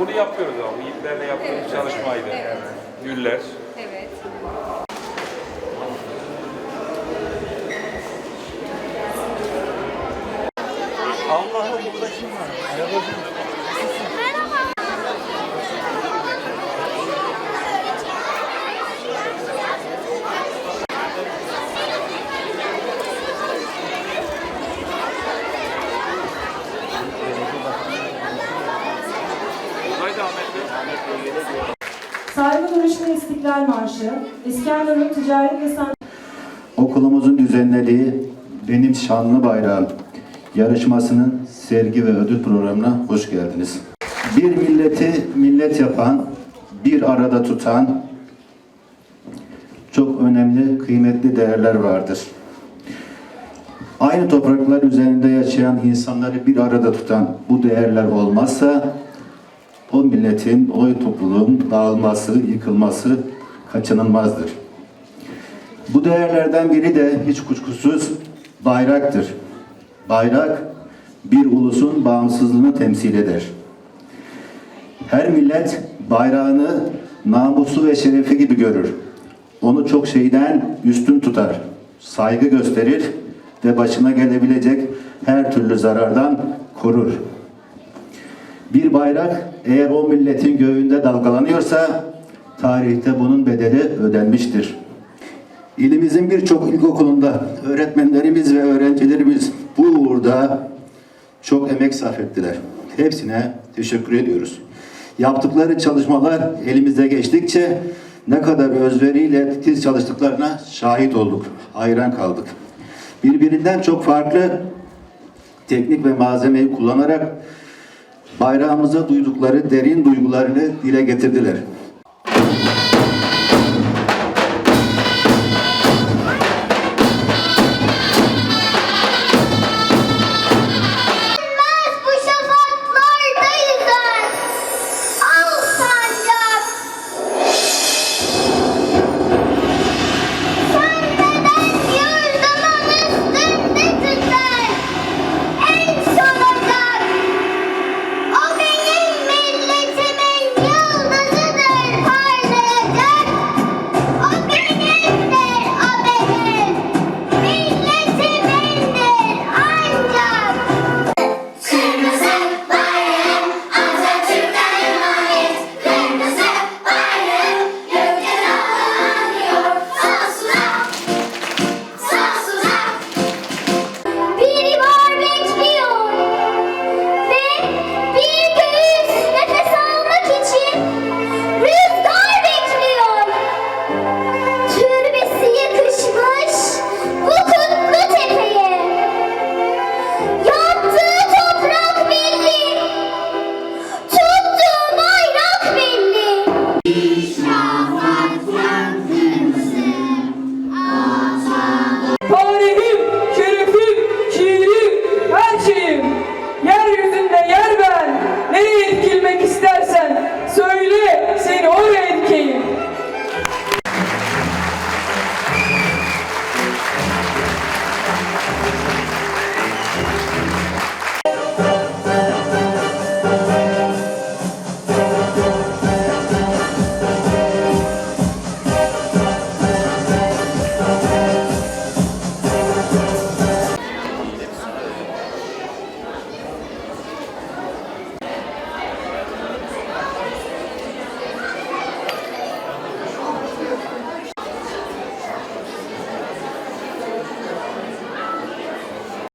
bunu yapıyoruz abi. Yiğitlerle yaptığımız Evet. çalışmaydı. Evet. Güller. Saygı duruşu İstiklal Marşı, İskenderun Ticaret ve Sanayi Okulumuzun düzenlediği Benim Şanlı Bayrağım yarışmasının sergi ve ödül programına hoş geldiniz. Bir milleti millet yapan, bir arada tutan çok önemli, kıymetli değerler vardır. Aynı topraklar üzerinde yaşayan insanları bir arada tutan bu değerler olmazsa o milletin, o topluluğun dağılması, yıkılması kaçınılmazdır. Bu değerlerden biri de hiç kuşkusuz bayraktır. Bayrak bir ulusun bağımsızlığını temsil eder. Her millet bayrağını namusu ve şerefi gibi görür. Onu çok şeyden üstün tutar. Saygı gösterir ve başına gelebilecek her türlü zarardan korur. Bir bayrak eğer o milletin göğünde dalgalanıyorsa tarihte bunun bedeli ödenmiştir. İlimizin birçok ilkokulunda öğretmenlerimiz ve öğrencilerimiz bu uğurda çok emek sarf ettiler. Hepsine teşekkür ediyoruz. Yaptıkları çalışmalar elimize geçtikçe ne kadar özveriyle titiz çalıştıklarına şahit olduk. Hayran kaldık. Birbirinden çok farklı teknik ve malzemeyi kullanarak bayrağımıza duydukları derin duygularını dile getirdiler.